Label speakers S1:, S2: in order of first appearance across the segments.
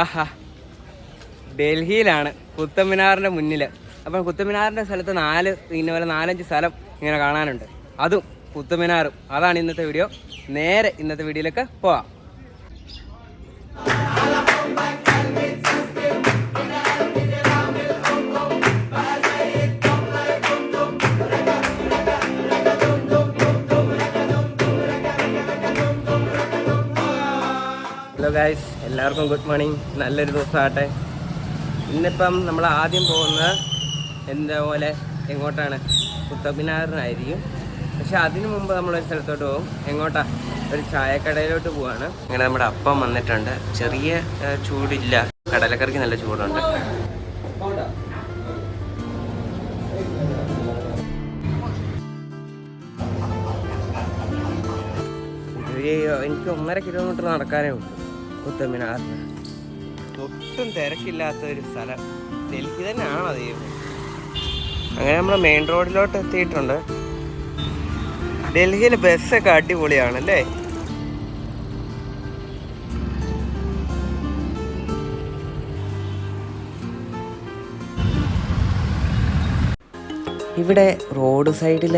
S1: ആഹാ. ഡൽഹിയിലാണ് കുത്തമിനാറിന്റെ മുന്നിൽ അപ്പം കുത്തമിനാറിന്റെ സ്ഥലത്ത് നാല് ഇന്ന പോലെ നാലഞ്ച് സ്ഥലം ഇങ്ങനെ കാണാനുണ്ട്. അതും കുത്തമിനാറും അതാണ് ഇന്നത്തെ വീഡിയോ. നേരെ ഇന്നത്തെ വീഡിയോയിലേക്ക് പോവാം. ഹലോ ഗായ്സ് എല്ലാവർക്കും ഗുഡ് മോർണിംഗ്. നല്ലൊരു ദിവസമാകട്ടെ. ഇന്നിപ്പം നമ്മൾ ആദ്യം പോകുന്നത് എന്താ പോലെ എങ്ങോട്ടാണ്? കുത്തബിനാറിനായിരിക്കും പക്ഷെ അതിനു മുമ്പ് നമ്മളൊരു സ്ഥലത്തോട്ട് പോകും. എങ്ങോട്ടാ? ഒരു ചായക്കടയിലോട്ട് പോവാണ്. ഇങ്ങനെ നമ്മുടെ അപ്പം വന്നിട്ടുണ്ട്. ചെറിയ ചൂടില്ല. കടലക്കറിക്ക് നല്ല ചൂടുണ്ട്. എനിക്ക് ഒന്നര കിലോമീറ്റർ നടക്കാനേ ഉള്ളൂ. കുത്തമ്മിനാറിന് ഒട്ടും തിരക്കില്ലാത്ത ഒരു സ്ഥലം. ഡൽഹി തന്നെയാണോ ദൈവം അങ്ങനെ നമ്മൾ മെയിൻ റോഡിലോട്ട് എത്തിയിട്ടുണ്ട്. ഡൽഹിയിൽ ബസ്സൊക്കെ അടിപൊളിയാണ് അല്ലേ ഇവിടെ റോഡ് സൈഡിൽ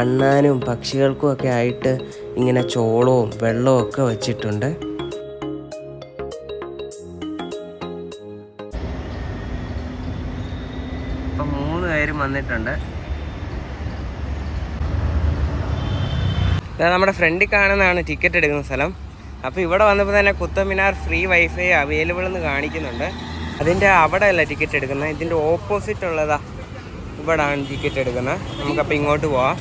S1: അണ്ണാനും പക്ഷികൾക്കും ഒക്കെ ആയിട്ട് ഇങ്ങനെ ചോളവും വെള്ളവും ഒക്കെ വെച്ചിട്ടുണ്ട്. നമ്മുടെ ഫ്രണ്ടിൽ കാണുന്നതാണ് ടിക്കറ്റ് എടുക്കുന്ന സ്ഥലം. അപ്പോൾ ഇവിടെ വന്നപ്പോൾ തന്നെ കുത്തമിനാർ ഫ്രീ വൈഫൈ അവൈലബിൾ എന്ന് കാണിക്കുന്നുണ്ട്. അതിന്റെ അവിടെ അല്ല ടിക്കറ്റ് എടുക്കുന്നത്. ഇതിന്റെ ഓപ്പോസിറ്റ് ഉള്ളതാ ഇവിടാണ് ടിക്കറ്റ് എടുക്കുന്നത്. നമുക്കപ്പോൾ ഇങ്ങോട്ട് പോവാം.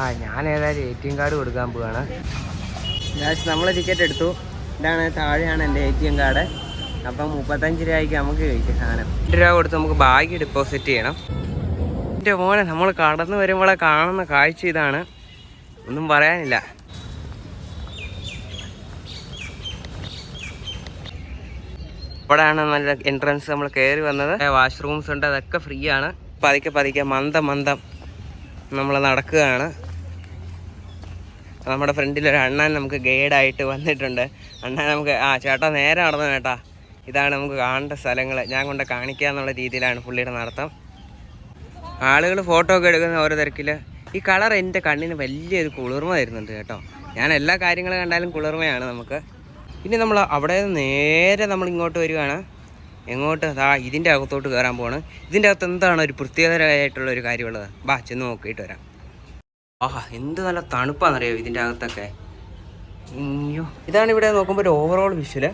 S1: ആ ഞാൻ ഏതായാലും എ ടി എം കാർഡ് കൊടുക്കാൻ പോവാണ്. നമ്മൾ ടിക്കറ്റ് എടുത്തു. ഇതാണ് താഴെയാണ് എന്റെ എ ടി എം കാർഡ് അപ്പം മുപ്പത്തഞ്ച് രൂപയ്ക്ക് നമുക്ക് കഴിക്കാം സാധനം. രണ്ട് രൂപ കൊടുത്ത് നമുക്ക് ബാഗ് ഡെപ്പോസിറ്റ് ചെയ്യണം. എന്റെ മോനെ നമ്മൾ കടന്നു വരുമ്പോഴെ കാണുന്ന കാഴ്ച ഇതാണ്. ഒന്നും പറയാനില്ല. ഇവിടെയാണ് നല്ല എൻട്രൻസ് നമ്മൾ കയറി വന്നത്. വാഷ്റൂംസ് ഉണ്ട് അതൊക്കെ ഫ്രീ ആണ്. പതുക്കെ പതുക്കെ മന്ദം മന്ദം നമ്മൾ നടക്കുകയാണ്. നമ്മുടെ ഫ്രണ്ടിൽ ഒരു അണ്ണൻ നമുക്ക് ഗൈഡായിട്ട് വന്നിട്ടുണ്ട്. അണ്ണൻ നമുക്ക് ആ ചേട്ടാ നേരെ നടന്നു ചേട്ടാ. ഇതാണ് നമുക്ക് കാണേണ്ട സ്ഥലങ്ങൾ ഞാൻ കൊണ്ട് കാണിക്കുക എന്നുള്ള രീതിയിലാണ് പുള്ളിയുടെ നടത്തം. ആളുകൾ ഫോട്ടോ ഒക്കെ എടുക്കുന്ന ഓരോ തിരക്കിൽ. ഈ കളർ എന്റെ കണ്ണിന് വലിയൊരു കുളിർമ തരുന്നുണ്ട് കേട്ടോ. ഞാൻ എല്ലാ കാര്യങ്ങളും കണ്ടാലും കുളിർമയാണ് നമുക്ക്. പിന്നെ നമ്മൾ അവിടെ നേരെ നമ്മൾ ഇങ്ങോട്ട് വരികയാണ്. എങ്ങോട്ട്? അതാ ഇതിന്റെ അകത്തോട്ട് കയറാൻ പോവാണ്. ഇതിന്റെ അകത്ത് എന്താണ് ഒരു പ്രത്യേകതരായിട്ടുള്ള ഒരു കാര്യമുള്ളത്? ബാ ചെന്ന് നോക്കിയിട്ട് വരാം. ആഹാ എന്ത് നല്ല തണുപ്പാണെന്നറിയോ ഇതിന്റെ അകത്തൊക്കെ. അയ്യോ ഇതാണ് ഇവിടെ നോക്കുമ്പോൾ ഒരു ഓവറോൾ വിഷ്വൽ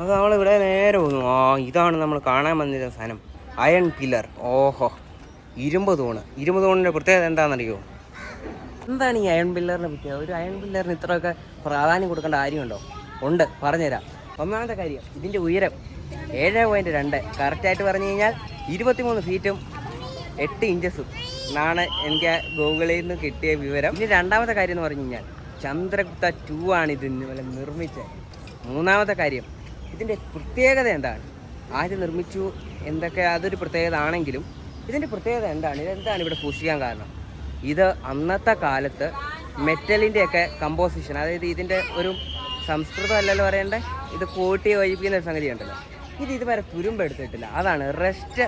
S1: അത് നമ്മളിവിടെ നേരെ പോകുന്നു. ആ ഇതാണ് നമ്മൾ കാണാൻ വന്നിരുന്ന സാധനം. അയൺ പില്ലർ ഓഹോ. ഇരുമ്പ് തൂണ്. ഇരുമ്പ് തൂണിന്റെ പ്രത്യേകത എന്താണെന്നറിയോ എന്താണ് ഈ അയൺ പില്ലറിനെ പറ്റിയ ഒരു അയൺ പില്ലറിന് ഇത്രയൊക്കെ പ്രാധാന്യം കൊടുക്കേണ്ട കാര്യമുണ്ടോ? ഉണ്ട് പറഞ്ഞുതരാം. ഒന്നാമത്തെ കാര്യം ഇതിന്റെ ഉയരം ഏഴ് പോയിന്റ് രണ്ട്. കറക്റ്റായിട്ട് പറഞ്ഞു കഴിഞ്ഞാൽ ഇരുപത്തിമൂന്ന് ഫീറ്റും എട്ട് ഇഞ്ചസും എന്നാണ് എനിക്ക് ഗൂഗിളിൽ നിന്ന് കിട്ടിയ വിവരം. ഇനി രണ്ടാമത്തെ കാര്യം എന്ന് പറഞ്ഞു കഴിഞ്ഞാൽ ചന്ദ്രഗുപ്ത ടു ആണ് ഇത് ഇന്നുപോലെ നിർമ്മിച്ചത്. മൂന്നാമത്തെ കാര്യം ഇതിന്റെ പ്രത്യേകത എന്താണ്? ആര് നിർമ്മിച്ചു? എന്തൊക്കെ അതൊരു പ്രത്യേകത ആണെങ്കിലും ഇതിന്റെ പ്രത്യേകത എന്താണ്? ഇതെന്താണ് ഇവിടെ സൂക്ഷിക്കാൻ കാരണം? ഇത് അന്നത്തെ കാലത്ത് മെറ്റലിന്റെയൊക്കെ കമ്പോസിഷൻ അതായത് ഇതിന്റെ ഒരു സംസ്കൃതം അല്ലല്ലോ പറയണ്ടേ? ഇത് കൂട്ടി ഒഴിപ്പിക്കുന്ന ഒരു സംഗതി ഉണ്ടല്ലോ. ഇത് ഇതുവരെ തുരുമ്പെടുത്തിട്ടില്ല അതാണ് റെസ്റ്റ്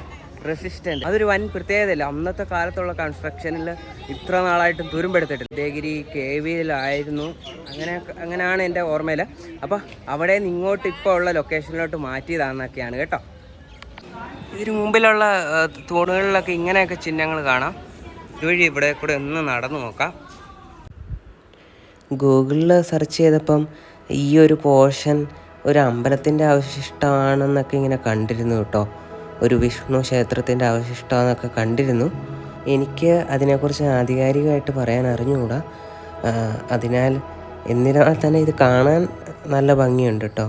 S1: റെസിസ്റ്റന്റ് അതൊരു വൻ പ്രത്യേകതയില്ല. അന്നത്തെ കാലത്തുള്ള കൺസ്ട്രക്ഷനിൽ ഇത്ര നാളായിട്ടും തുരുമ്പെടുത്തിട്ടില്ല ഉദയഗിരി കെ വിയിലായിരുന്നു. അങ്ങനെ അങ്ങനെയാണ് എന്റെ ഓർമ്മയിൽ അപ്പോൾ അവിടെ നിന്ന് ഇങ്ങോട്ട് ഇപ്പോൾ ഉള്ള ലൊക്കേഷനിലോട്ട് മാറ്റിയതാണെന്നൊക്കെയാണ് കേട്ടോ. ഇതിന് മുമ്പിലുള്ള തോണുകളിലൊക്കെ ഇങ്ങനെയൊക്കെ ചിഹ്നങ്ങൾ കാണാം. ഇതുവഴി ഇവിടെ കൂടെ ഒന്ന് നടന്നു നോക്കാം. ഗൂഗിളിൽ സെർച്ച് ചെയ്തപ്പം ഈ ഒരു പോർഷൻ ഒരു അമ്പലത്തിന്റെ അവശിഷ്ടമാണെന്നൊക്കെ ഇങ്ങനെ കണ്ടിരുന്നു കേട്ടോ. ഒരു വിഷ്ണു ക്ഷേത്രത്തിന്റെ അവശിഷ്ടമാണെന്നൊക്കെ കണ്ടിരുന്നു. എനിക്ക് അതിനെക്കുറിച്ച് ആധികാരികമായിട്ട് പറയാൻ അറിഞ്ഞുകൂടാ. അതിനാൽ എന്നിരുന്നാൽ തന്നെ ഇത് കാണാൻ നല്ല ഭംഗിയുണ്ട് കേട്ടോ.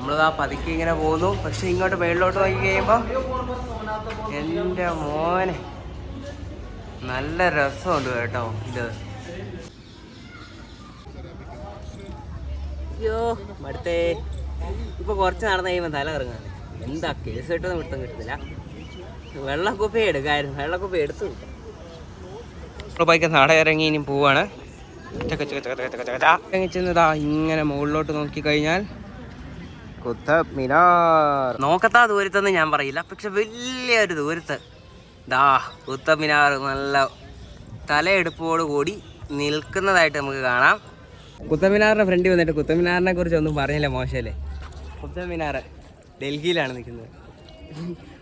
S1: നമ്മളിതാ പതുക്കെ ഇങ്ങനെ പോകുന്നു. പക്ഷെ ഇങ്ങോട്ട് മേളിലോട്ട് നോക്കി കഴിയുമ്പോൾ എന്റെ മോനെ നല്ല രസമുണ്ട് കേട്ടോ ഇത്. അയ്യോ ഇപ്പൊ കുറച്ച് നടന്നു കഴിയുമ്പോൾ തല കറങ്ങാണ് എന്താ കേസ് കിട്ടുന്ന പിടുത്തം കിട്ടുന്നില്ല വെള്ളക്കുപ്പി എടുക്കായിരുന്നു. വെള്ളക്കുപ്പി എടുത്തു. നാടെ ഇറങ്ങി ഇനി പോവാണ്. ഇങ്ങനെ മുകളിലോട്ട് നോക്കിക്കഴിഞ്ഞാൽ കുത്തബ് മിനാർ. നോക്കത്താ ദൂരത്തെന്ന് ഞാൻ പറയില്ല. പക്ഷെ വലിയൊരു ദൂരത്ത്. ദാ കുത്തബ് മിനാർ നല്ല തലയെടുപ്പോട് കൂടി നിൽക്കുന്നതായിട്ട് നമുക്ക് കാണാം. കുത്തബ് മിനാറിന്റെ ഫ്രണ്ടിൽ വന്നിട്ട് കുത്തമിനാറിനെ കുറിച്ച് ഒന്നും പറഞ്ഞില്ല മോശമല്ലേ കുത്തമിനാർ ഡൽഹിയിലാണ് നിൽക്കുന്നത്.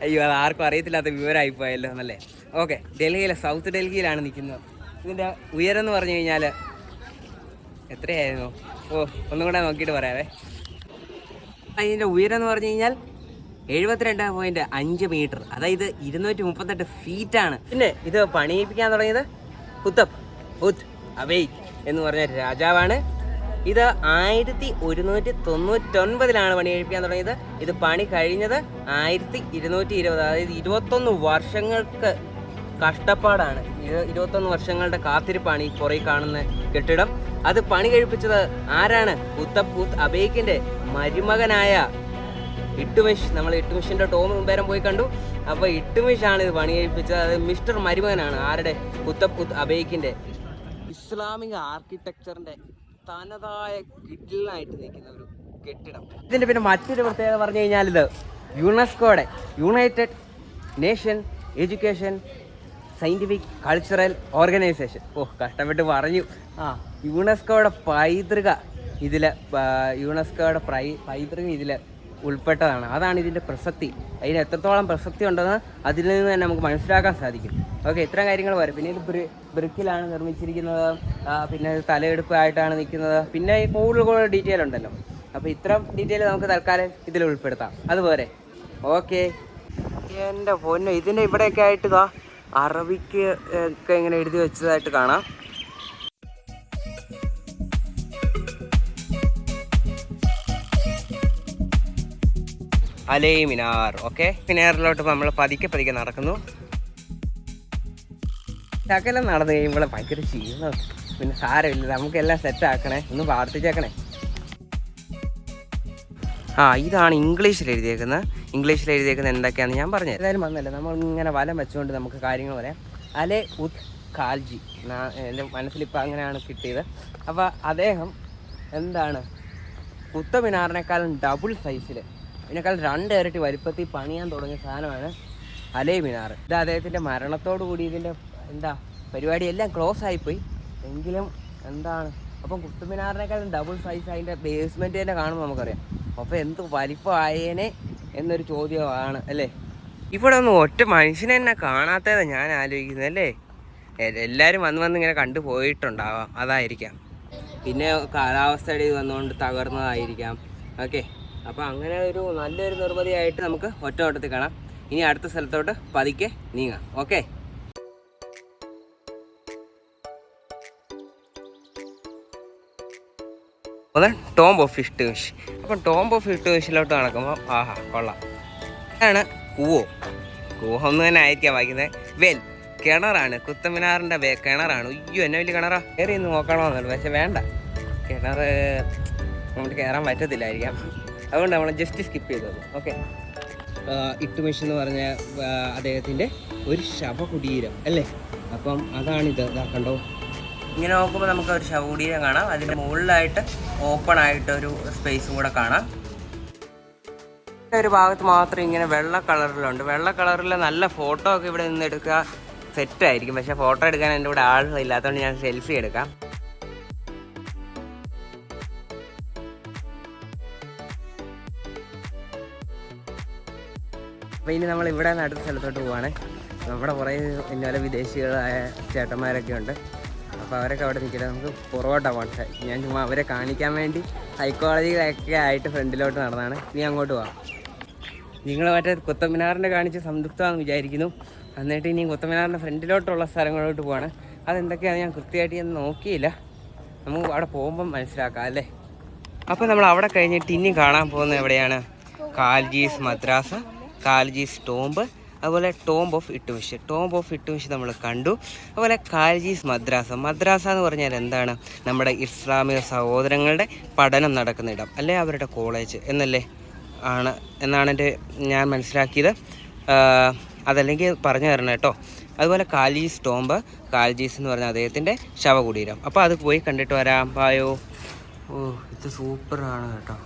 S1: അയ്യോ അത് ആർക്കും അറിയത്തില്ലാത്ത വിവരമായി പോയല്ലോ എന്നല്ലേ? ഓക്കെ ഡൽഹിയിലെ സൗത്ത് ഡൽഹിയിലാണ് നിൽക്കുന്നത്. ഇതിന്റെ ഉയരം എന്ന് പറഞ്ഞു കഴിഞ്ഞാൽ എത്രയായിരുന്നു? ഓ ഒന്നും കൂടെ നോക്കിയിട്ട് പറയാവേ. അതിന്റെ ഉയരം എന്ന് പറഞ്ഞു കഴിഞ്ഞാൽ എഴുപത്തിരണ്ട് പോയിന്റ് അഞ്ച് മീറ്റർ അതായത് ഇരുന്നൂറ്റി മുപ്പത്തെട്ട് ഫീറ്റ് ആണ്. പിന്നെ ഇത് പണിയിപ്പിക്കാൻ തുടങ്ങിയത് കുത്തബ് ഉത് അബൈ എന്ന് പറഞ്ഞ രാജാവാണ്. ഇത് ആയിരത്തി ഒരുന്നൂറ്റി തൊണ്ണൂറ്റൊൻപതിലാണ് പണി കഴിപ്പിക്കാൻ തുടങ്ങിയത്. ഇത് പണി കഴിഞ്ഞത് ആയിരത്തി ഇരുന്നൂറ്റി ഇരുപത് അതായത് ഇരുപത്തൊന്ന് വർഷങ്ങൾക്ക് കഷ്ടപ്പാടാണ്. ഇരുപത്തൊന്ന് വർഷങ്ങളുടെ കാത്തിരിപ്പാണ് ഈ പുറകെ കാണുന്ന കെട്ടിടം. അത് പണി കഴിപ്പിച്ചത് ആരാണ്? പുത്തപ്പൂത്ത് അബേക്കിന്റെ മരുമകനായ ഇട്ടുമിഷ്. നമ്മൾ ഇട്ടുമിഷിന്റെ ടോം മുമ്പേരം പോയി കണ്ടു. അപ്പൊ ഇട്ടുമിഷ് ആണ് ഇത് പണി കഴിപ്പിച്ചത്. അത് മിസ്റ്റർ മരുമകനാണ്. ആരുടെ? പുത്തപ്പൂത്ത് അബേക്കിന്റെ ഇസ്ലാമിക ആർക്കിടെക്ചറിന്റെ തനതായ കിഡിലായിട്ട് നിൽക്കുന്ന ഒരു കെട്ടിടം. ഇതിന്റെ പിന്നെ മറ്റൊരു പ്രത്യേകത പറഞ്ഞു കഴിഞ്ഞാൽ ഇത് യുനെസ്കോയുടെ united nation education scientific cultural organisation ഓ കഷ്ടപ്പെട്ട് പറഞ്ഞു. ആ. യുനെസ്കോയുടെ പൈതൃക ഇതിൽ യുനെസ്കോയുടെ പ്രൈ പൈതൃകം ഇതിൽ ഉൾപ്പെട്ടതാണ്. അതാണ് ഇതിന്റെ പ്രസക്തി. അതിന് എത്രത്തോളം പ്രസക്തി ഉണ്ടെന്ന് അതിൽ നിന്ന് തന്നെ നമുക്ക് മനസ്സിലാക്കാൻ സാധിക്കും. ഓക്കെ ഇത്തരം കാര്യങ്ങൾ വരും പിന്നെ ഇത് ബ്രി ബ്രിക്കിലാണ് നിർമ്മിച്ചിരിക്കുന്നത്. പിന്നെ തലയെടുപ്പായിട്ടാണ് നിൽക്കുന്നത്. പിന്നെ ഈ കൂടുതൽ കൂടുതൽ ഡീറ്റെയിൽ ഉണ്ടല്ലോ. അപ്പോൾ ഇത്തരം ഡീറ്റെയിൽ നമുക്ക് തൽക്കാലം ഇതിൽ ഉൾപ്പെടുത്താം. അതുപോലെ. ഓക്കെ. എന്റെ പൊന്നു ഇതിന്റെ ഇവിടെയൊക്കെ ആയിട്ട് ഇതാ അറബിക്ക് ഒക്കെ ഇങ്ങനെ എഴുതി വെച്ചതായിട്ട് കാണാം. അലേ മിനാർ ഓക്കെ? മിനാറിലോട്ട് നമ്മൾ പതിക്കെ പതിക്കെ നടക്കുന്നു. ശകലം നടന്നു കഴിയുമ്പോൾ ഭയങ്കര ക്ഷീണം പിന്നെ സാരമില്ല നമുക്കെല്ലാം സെറ്റ് ആക്കണേ. ഒന്ന് പ്രാർത്ഥിച്ചേക്കണേ. ആ ഇതാണ് ഇംഗ്ലീഷിൽ എഴുതിയേക്കുന്നത്. ഇംഗ്ലീഷിൽ എഴുതിയേക്കുന്നത് എന്തൊക്കെയാണെന്ന് ഞാൻ പറഞ്ഞു ഏതായാലും വന്നല്ലേ? നമ്മൾ ഇങ്ങനെ വലം വെച്ചുകൊണ്ട് നമുക്ക് കാര്യങ്ങൾ പറയാം. അലെ ഉത് കാൽജി എന്റെ മനസ്സിലിപ്പോൾ അങ്ങനെയാണ് കിട്ടിയത്. അപ്പോൾ അദ്ദേഹം എന്താണ്? കുത്തമിനാറിനേക്കാളും ഡബിൾ സൈസിൽ ഇതിനേക്കാൾ രണ്ട് ഇരട്ടി വലിപ്പത്തിൽ പണിയാൻ തുടങ്ങിയ സാധനമാണ് അലേ മിനാർ ഇത് അദ്ദേഹത്തിന്റെ മരണത്തോടു കൂടി ഇതിന്റെ എന്താ പരിപാടി എല്ലാം ക്ലോസ് ആയിപ്പോയി. എങ്കിലും എന്താണ്? അപ്പം കുത്തുമിനാറിനേക്കാളും ഡബിൾ സൈസ് അതിന്റെ ബേസ്മെന്റ് തന്നെ കാണുമ്പോൾ നമുക്കറിയാം. അപ്പോൾ എന്ത് വലിപ്പമായേനെ എന്നൊരു ചോദ്യമാണ് അല്ലേ? ഇവിടെ ഒന്നും ഒറ്റ മനുഷ്യനെ തന്നെ കാണാത്തതാ ഞാൻ ആലോചിക്കുന്നത് അല്ലേ? എല്ലാരും എല്ലാവരും വന്ന് വന്ന് ഇങ്ങനെ കണ്ടു പോയിട്ടുണ്ടാവാം അതായിരിക്കാം. പിന്നെ കാലാവസ്ഥയുടെ ഇത് വന്നുകൊണ്ട് തകർന്നതായിരിക്കാം ഓക്കെ? അപ്പോൾ അങ്ങനെ ഒരു നല്ലൊരു നിർമ്മിതിയായിട്ട് നമുക്ക് ഒറ്റ ഓട്ടത്തിൽ കാണാം. ഇനി അടുത്ത സ്ഥലത്തോട്ട് പതിക്കെ നീങ്ങാം ഓക്കെ? ഒന്ന് ടോംബ് ഫിഷ് ഫിഷ്. അപ്പം ടോംബ് ഫിഷ് ഫിഷിലോട്ട് നടക്കുമ്പോൾ ആഹാ കൊള്ളാം. അതാണ് കൂവോ. കൂഹം ഒന്ന് തന്നെ ആയിരിക്കാം വായിക്കുന്നത് വെൽ കിണറാണ്. കുത്തമിനാറിന്റെ വേ കിണറാണ്. അയ്യോ എന്നെ വലിയ കിണറാ. കയറി ഒന്ന് നോക്കണമെന്നുള്ളു പക്ഷെ വേണ്ട. കിണർ നമുക്ക് കയറാൻ പറ്റത്തില്ലായിരിക്കാം. അതുകൊണ്ട് നമ്മൾ ജസ്റ്റ് സ്കിപ്പ് ചെയ്തത് ഓക്കെ ഇട്ടുമിഷ് എന്ന് പറഞ്ഞ അദ്ദേഹത്തിന്റെ ഒരു ശവകുടീരം അല്ലേ? അപ്പം അതാണിത്. ഇതാ കണ്ടോ? ഇങ്ങനെ നോക്കുമ്പോൾ നമുക്ക് ഒരു ശവകുടീരം കാണാം. അതിന്റെ മുകളിലായിട്ട് ഓപ്പൺ ആയിട്ട് ഒരു സ്പേസും കൂടെ കാണാം. ഒരു ഭാഗത്ത് മാത്രം ഇങ്ങനെ വെള്ള കളറിലുണ്ട്. വെള്ള കളറിൽ നല്ല ഫോട്ടോ ഒക്കെ ഇവിടെ നിന്ന് എടുക്കുക സെറ്റ് ആയിരിക്കും. പക്ഷെ ഫോട്ടോ എടുക്കാൻ എന്റെ ഇവിടെ ആളില്ലാത്തതുകൊണ്ട് ഞാൻ സെൽഫി എടുക്കാം. അപ്പോൾ ഇനി നമ്മൾ ഇവിടെ നിന്ന് അടുത്ത സ്ഥലത്തോട്ട് പോവാണ്. നമ്മുടെ കുറേ ഇന്നലെ വിദേശികളായ ചേട്ടന്മാരൊക്കെ ഉണ്ട്. അപ്പോൾ അവരൊക്കെ അവിടെ നിൽക്കില്ല നമുക്ക് പുറകോട്ടാണ് പോകട്ടെ ഞാൻ ചുമ്മാ അവരെ കാണിക്കാൻ വേണ്ടി സൈക്കോളജിയിലൊക്കെ ആയിട്ട് ഫ്രണ്ടിലോട്ട് നടന്നാണ്. നീ അങ്ങോട്ട് പോവാം നിങ്ങൾ മറ്റേ കുത്തമിനാറിന്റെ കാണിച്ച് സംതൃപ്തമാണെന്ന് വിചാരിക്കുന്നു. എന്നിട്ട് ഇനി കുത്തമിനാറിന്റെ ഫ്രണ്ടിലോട്ടുള്ള സ്ഥലങ്ങളിലോട്ട് പോവാണ്. അതെന്തൊക്കെയാണ് ഞാൻ കൃത്യമായിട്ട് ഞാൻ നോക്കിയില്ല. നമുക്ക് അവിടെ പോകുമ്പം മനസ്സിലാക്കാം അല്ലേ? അപ്പോൾ നമ്മൾ അവിടെ കഴിഞ്ഞിട്ട് ഇനി കാണാൻ പോകുന്നത് എവിടെയാണ്? കാൽജീസ് മദ്രാസ് കാൽജീസ് ടോംബ് അതുപോലെ tomb of Iltutmish tomb of Iltutmish നമ്മൾ കണ്ടു. അതുപോലെ കാൽജീസ് മദ്രാസ. മദ്രാസ എന്ന് പറഞ്ഞാൽ എന്താണ്? നമ്മുടെ ഇസ്ലാമിക സഹോദരങ്ങളുടെ പഠനം നടക്കുന്ന ഇടം. അല്ലെ? അവരുടെ കോളേജ് എന്നല്ലേ? ആണ്. എന്നാണ് എന്റെ ഞാൻ മനസ്സിലാക്കിയത്. അതല്ലെങ്കിൽ പറഞ്ഞു തരണം കേട്ടോ. അതുപോലെ കാൽജീസ് ടോംബ് കാൽജീസ് എന്ന് പറഞ്ഞാൽ അദ്ദേഹത്തിന്റെ ശവകുടീരം. അപ്പോൾ അത് പോയി കണ്ടിട്ട് വരാം. ബായോ ഓ ഇത് സൂപ്പറാണ് കേട്ടോ.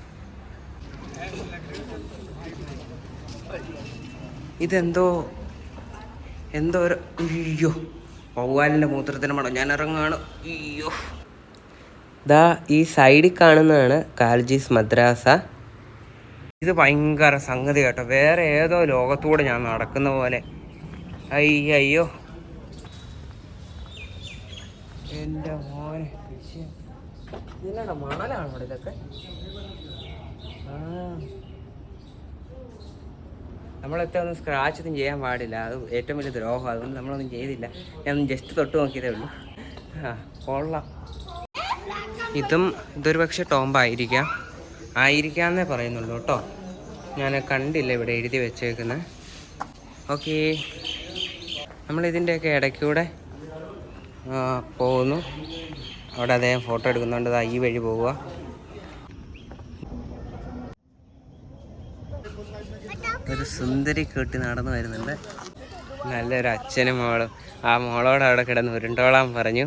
S1: ഇതെന്തോ എന്തോ ഒരു അയ്യോ വവ്വാലിന്റെ മൂത്രത്തിന് മണം. ഞാൻ ഇറങ്ങുകയാണ് അയ്യോ. ദാ ഈ സൈഡിൽ കാണുന്നതാണ് കാൽജീസ് മദ്രാസ. ഇത് ഭയങ്കര സംഗതി കേട്ടോ. വേറെ ഏതോ ലോകത്തൂടെ ഞാൻ നടക്കുന്ന പോലെ. അയ്യോ എന്റെ മോനെ. ഇതിനാണ് മണലാണ് ഇതൊക്കെ? ആ. നമ്മളൊക്കെ ഒന്നും സ്ക്രാച്ച് ഒന്നും ചെയ്യാൻ പാടില്ല. അത് ഏറ്റവും വലിയ ദ്രോഹം. അതുകൊണ്ട് നമ്മളൊന്നും ചെയ്തില്ല. ഞാൻ ജസ്റ്റ് തൊട്ട് നോക്കിയതേ ഉള്ളൂ. ആ കൊള്ളാം. ഇതും ഇതൊരു പക്ഷേ ടോംബായിരിക്കാം ആയിരിക്കാമെന്നേ പറയുന്നുള്ളൂ കേട്ടോ. ഞാൻ കണ്ടില്ല ഇവിടെ എഴുതി വെച്ചേക്കുന്നത് ഓക്കേ. നമ്മളിതിന്റെയൊക്കെ ഇടയ്ക്കൂടെ പോകുന്നു. അവിടെ അദ്ദേഹം ഫോട്ടോ എടുക്കുന്നുണ്ട്. ഈ വഴി പോവുക. സുന്ദരി കെട്ടി നടന്നു വരുന്നുണ്ട്. നല്ലൊരു അച്ഛനും മോളും. ആ മോളോട് അവിടെ കിടന്ന് ഉരുണ്ടോളാൻ പറഞ്ഞു.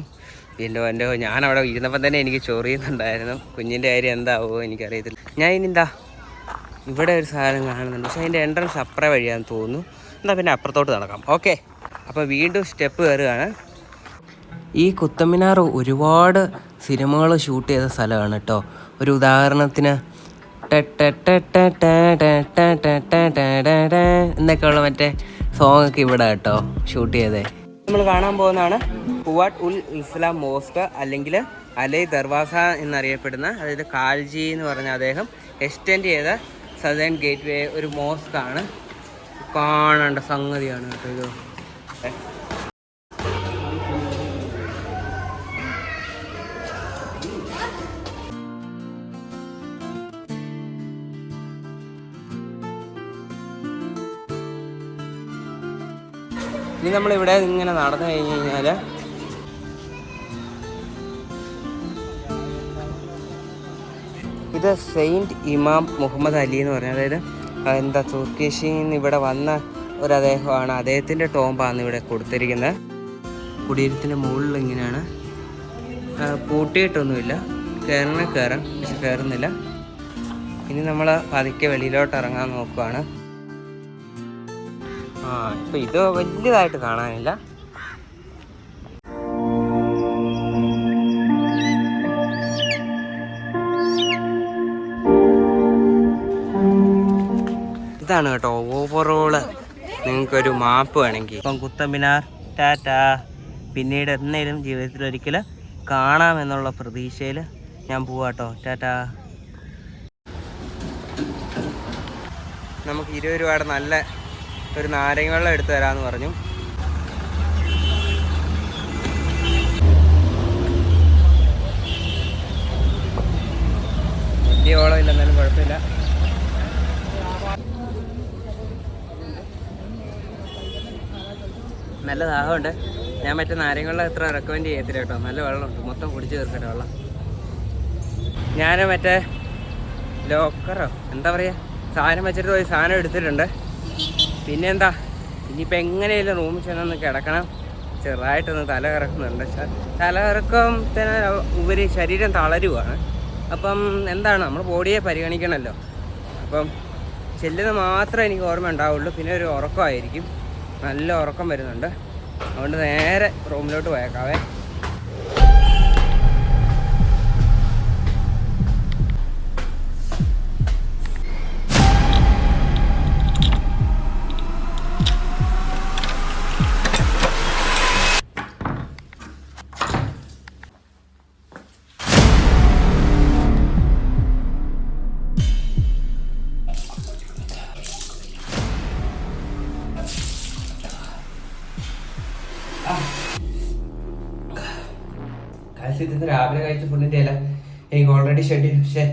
S1: എന്റെ എന്റെ ഞാൻ അവിടെ ഇരുന്നപ്പം തന്നെ എനിക്ക് ചൊറിയുന്നുണ്ടായിരുന്നു. കുഞ്ഞിന്റെ കാര്യം എന്താവോ എനിക്കറിയത്തില്ല. ഞാൻ ഇനി എന്താ ഇവിടെ ഒരു സാധനം കാണുന്നുണ്ട്. പക്ഷേ അതിന്റെ എൻട്രൻസ് അപ്പുറേ വഴിയാന്ന് തോന്നുന്നു. എന്നാൽ പിന്നെ അപ്പുറത്തോട്ട് നടക്കാം. ഓക്കെ അപ്പോൾ വീണ്ടും സ്റ്റെപ്പ് കയറുകയാണ് ഈ കുത്തമ്മിനാർ ഒരുപാട് സിനിമകൾ ഷൂട്ട് ചെയ്ത സ്ഥലമാണ് കേട്ടോ. ഒരു ഉദാഹരണത്തിന് എന്നൊക്കെയുള്ള മറ്റേ സോങ് ഒക്കെ ഇവിടെ കേട്ടോ ഷൂട്ട് ചെയ്തേ. നമ്മൾ കാണാൻ പോകുന്നതാണ് കുവാട്ട് ഉൽ ഇസ്ലാം മോസ്ക് അല്ലെങ്കിൽ അലൈ ദർവാസ എന്നറിയപ്പെടുന്ന അതായത് കാൽജി എന്ന് പറഞ്ഞ അദ്ദേഹം എക്സ്റ്റെൻഡ് ചെയ്ത സദേൺ ഗേറ്റ് വേ ഒരു മോസ്ക് ആണ്. കാണേണ്ട സംഗതിയാണ് കേട്ടോ ഇത്. ഇനി നമ്മളിവിടെ ഇങ്ങനെ നടന്നു കഴിഞ്ഞ് കഴിഞ്ഞാൽ ഇത് സെയിന്റ് ഇമാം മുഹമ്മദ് അലി എന്ന് പറഞ്ഞ അതായത് എന്താ തുർക്കിഷിൽ നിന്ന് ഇവിടെ വന്ന ഒരു അദ്ദേഹമാണ് അദ്ദേഹത്തിന്റെ ടോമ്പാണ് ഇവിടെ കൊടുത്തിരിക്കുന്നത്. കുടീരത്തിന്റെ മുകളിൽ ഇങ്ങനെയാണ്. പൂട്ടിയിട്ടൊന്നുമില്ല. കയറണ കയറാം പക്ഷെ കയറുന്നില്ല ഇനി നമ്മൾ പതുക്കെ വെളിയിലോട്ട് ഇറങ്ങാൻ നോക്കുവാണ്. ഇപ്പൊ ഇത് വലിയതായിട്ട് കാണാനില്ല. ഇതാണ് കേട്ടോ ഓവറോൾ നിങ്ങൾക്കൊരു മാപ്പ് വേണമെങ്കിൽ. ഇപ്പം കുത്തമ്പിനാർ ടാറ്റ പിന്നീട് എന്നേലും ജീവിതത്തിൽ ഒരിക്കൽ കാണാമെന്നുള്ള പ്രതീക്ഷയിൽ ഞാൻ പോവാട്ടോ ടാറ്റ. നമുക്ക് ഇരുപത് രൂപയുടെ നല്ല ഒരു നാരങ്ങ വെള്ളം എടുത്തു തരാമെന്ന് പറഞ്ഞു. വലിയ ഓളം ഇല്ല എന്നാലും കുഴപ്പമില്ല. നല്ല ദാഹമുണ്ട്. ഞാൻ മറ്റേ നാരങ്ങ വെള്ളം എത്ര റെക്കമെൻഡ് ചെയ്യത്തില്ല കേട്ടോ. നല്ല വെള്ളമുണ്ട്. മൊത്തം കുടിച്ച് തീർക്കട്ടെ വെള്ളം. ഞാൻ മറ്റേ ലോക്കറോ? എന്താ പറയുക സാധനം വെച്ചിട്ട് പോയി സാധനം എടുത്തിട്ടുണ്ട്. പിന്നെ എന്താ ഇനിയിപ്പോൾ എങ്ങനെയായാലും റൂമിൽ ചെന്നൊന്ന് കിടക്കണം. ചെറുതായിട്ടൊന്ന് തല കറക്കുന്നുണ്ട്. തല കറക്കത്തിന് ഉപരി ശരീരം തളരുവാണ്. അപ്പം എന്താണ്? നമ്മൾ ബോഡിയെ പരിഗണിക്കണമല്ലോ. അപ്പം ചെല്ലുന്നത് മാത്രമേ എനിക്ക് ഓർമ്മ ഉണ്ടാവുള്ളൂ. പിന്നെ ഒരു ഉറക്കമായിരിക്കും. നല്ല ഉറക്കം വരുന്നുണ്ട്. അതുകൊണ്ട് നേരെ റൂമിലോട്ട് പോയേക്കാവേ. കാൽസ്യത്തിന് രാവിലെ കഴിച്ച ഫുഡിന്റെ ഇല എനിക്ക് ഓൾറെഡി ഷെഡ്യൂൾ പക്ഷേ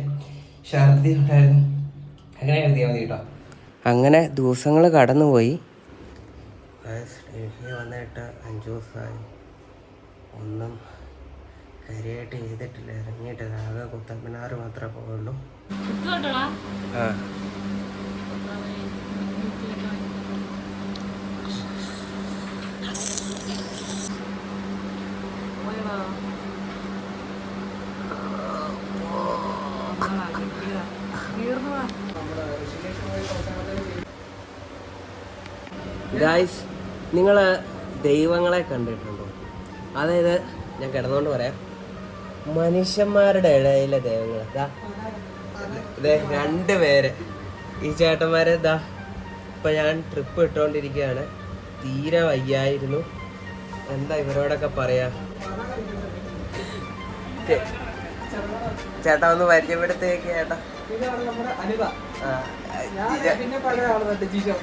S1: ഛർദി ഉണ്ടായിരുന്നു. അങ്ങനെ എഴുതിയാൽ മതി കേട്ടോ അങ്ങനെ ദിവസങ്ങൾ കടന്നുപോയി. ഡൽഹി വന്നിട്ട് അഞ്ച് ദിവസമായി. ഒന്നും കാര്യമായിട്ട് ചെയ്തിട്ടില്ല. ഇറങ്ങിയിട്ടില്ല ആകെ കുത്തമ്പിനാറ് മാത്രമേ പോകുള്ളൂ ആ. ഗായ്സ് നിങ്ങൾ ദൈവങ്ങളെ കണ്ടിട്ടുണ്ടോ? അതായത് ഞാൻ കിടന്നുകൊണ്ട് പറയാം. മനുഷ്യന്മാരുടെ ഇടയിലെ ദൈവങ്ങൾ ദാ. രണ്ട് പേര്. ഈ ചേട്ടന്മാരെ ദാ ഇപ്പൊ ഞാൻ ട്രിപ്പ് ഇട്ടുകൊണ്ടിരിക്കുകയാണ് തീരെ വയ്യായിരുന്നു. എന്താ ഇവരോടൊക്കെ പറയാ? ചേട്ടാ ഒന്ന് പരിചയപ്പെടുത്തേക്ക് ചേട്ടാ.
S2: ഇതാണ് നമ്മുടെ ഞാൻ പിന്നെ പഴയ ആളെന്നുണ്ട് ജിജോ.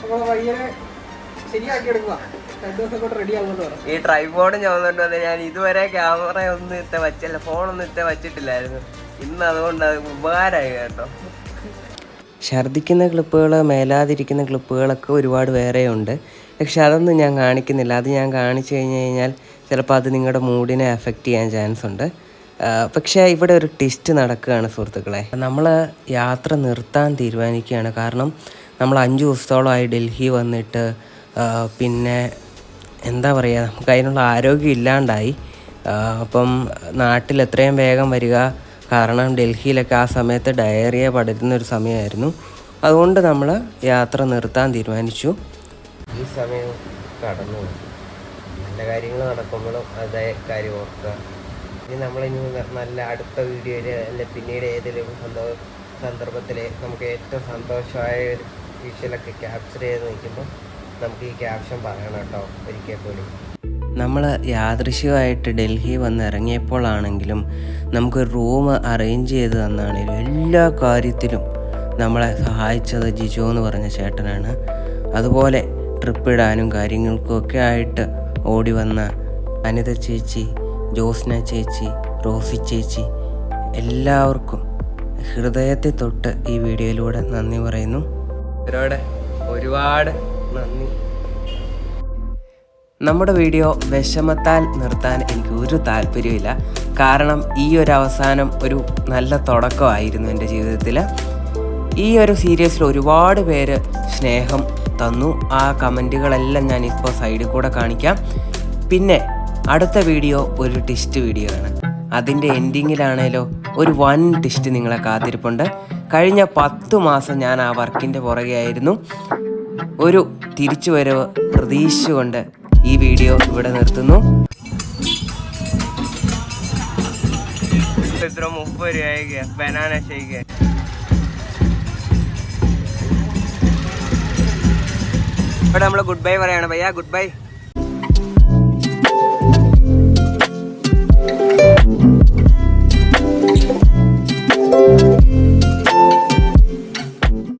S2: നമ്മളെ പയ്യനെ ശരിയാക്കി എടുക്കുക രണ്ടു ദിവസം കൊണ്ട് റെഡി ആകുമെന്ന് പറഞ്ഞു.
S1: ഈ ട്രൈപോഡും ചുമന്നുകൊണ്ട് വന്ന് ഞാൻ ഇതുവരെ ക്യാമറ ഒന്നും ഇത്ത വച്ചല്ല ഫോണൊന്നും ഇത്ത വച്ചിട്ടില്ലായിരുന്നു. ഇന്ന് അതുകൊണ്ട് അത് ഉപകാരമായി കേട്ടോ. ഛർദിക്കുന്ന ക്ലിപ്പുകൾ മേലാതിരിക്കുന്ന ക്ലിപ്പുകളൊക്കെ ഒരുപാട് വേറെയുണ്ട്. പക്ഷെ അതൊന്നും ഞാൻ കാണിക്കുന്നില്ല. അത് ഞാൻ കാണിച്ചു കഴിഞ്ഞ് കഴിഞ്ഞാൽ ചിലപ്പോൾ അത് നിങ്ങളുടെ മൂഡിനെ അഫക്റ്റ് ചെയ്യാൻ ചാൻസ് ഉണ്ട്. പക്ഷേ ഇവിടെ ഒരു ട്വിസ്റ്റ് നടക്കുകയാണ് സുഹൃത്തുക്കളെ. നമ്മൾ യാത്ര നിർത്താൻ തീരുമാനിക്കുകയാണ്. കാരണം നമ്മൾ അഞ്ച് ദിവസത്തോളമായി ഡൽഹി വന്നിട്ട് പിന്നെ എന്താ പറയുക നമുക്ക് അതിനുള്ള ആരോഗ്യം ഇല്ലാണ്ടായി. അപ്പം നാട്ടിൽ എത്രയും വേഗം വരിക. കാരണം ഡൽഹിയിലൊക്കെ ആ സമയത്ത് ഡയറിയ പടരുന്ന ഒരു സമയമായിരുന്നു. അതുകൊണ്ട് നമ്മൾ യാത്ര നിർത്താൻ തീരുമാനിച്ചു. ഈ സമയം കടന്നു നല്ല കാര്യങ്ങൾ നടക്കുമ്പോഴും അതേ കാര്യം ഓർക്കുക. ഇനി നമ്മളിനി നല്ല അടുത്ത വീഡിയോയിൽ അല്ലെ പിന്നീട് ഏതെങ്കിലും സന്ദർഭത്തിൽ നമുക്ക് ഏറ്റവും സന്തോഷമായ ഒരു വിഷ്വലൊക്കെ ക്യാപ്ചർ ചെയ്ത് നിൽക്കുമ്പോൾ നമുക്ക് ഈ ക്യാപ്ഷൻ പറയണം കേട്ടോ ഒരിക്കൽ കൂടി. നമ്മൾ യാദൃശ്യമായിട്ട് ഡൽഹി വന്ന് ഇറങ്ങിയപ്പോഴാണെങ്കിലും നമുക്ക് റൂം അറേഞ്ച് ചെയ്ത് തന്നാണെങ്കിലും എല്ലാ കാര്യത്തിലും നമ്മളെ സഹായിച്ചത് ജിജോ എന്ന് പറഞ്ഞ ചേട്ടനാണ്. അതുപോലെ ട്രിപ്പ് ഇടാനും കാര്യങ്ങൾക്കും ഒക്കെ ആയിട്ട് ഓടി വന്ന അനിത ചേച്ചി ജോസ്ന ചേച്ചി റോസി ചേച്ചി എല്ലാവർക്കും ഹൃദയത്തെ തൊട്ട് ഈ വീഡിയോയിലൂടെ നന്ദി പറയുന്നു. ഇവരോട് ഒരുപാട് നന്ദി. നമ്മുടെ വീഡിയോ വിഷമത്താൽ നിർത്താൻ എനിക്ക് ഒരു താല്പര്യമില്ല കാരണം ഈ ഒരു അവസാനം ഒരു നല്ല തുടക്കമായിരുന്നു എന്റെ ജീവിതത്തിൽ ഈ ഒരു സീരീസിൽ ഒരുപാട് പേര് സ്നേഹം തന്നു. ആ കമന്റുകളെല്ലാം ഞാനിപ്പോൾ ഇപ്പോൾ സൈഡിൽ കൂടെ കാണിക്കാം. പിന്നെ അടുത്ത വീഡിയോ ഒരു ടിസ്റ്റ് വീഡിയോ ആണ്. അതിന്റെ എൻഡിങ്ങിലാണേലോ ഒരു വൺ ടിസ്റ്റ് നിങ്ങളെ കാത്തിരിപ്പുണ്ട്. കഴിഞ്ഞ പത്ത് മാസം ഞാൻ ആ വർക്കിന്റെ പുറകെയായിരുന്നു. ഒരു തിരിച്ചു തിരിച്ചുവരവ് പ്രതീക്ഷിച്ചുകൊണ്ട് ഈ വീഡിയോ ഇവിടെ നിർത്തുന്നു. ഇത്ര മുപ്പത് രൂപയ്ക്ക് ബനാന ഷേക്ക്. ഇവിടെ നമ്മൾ ഗുഡ് ബൈ പറയാണ്. ഭയ്യ ഗുഡ് ബൈ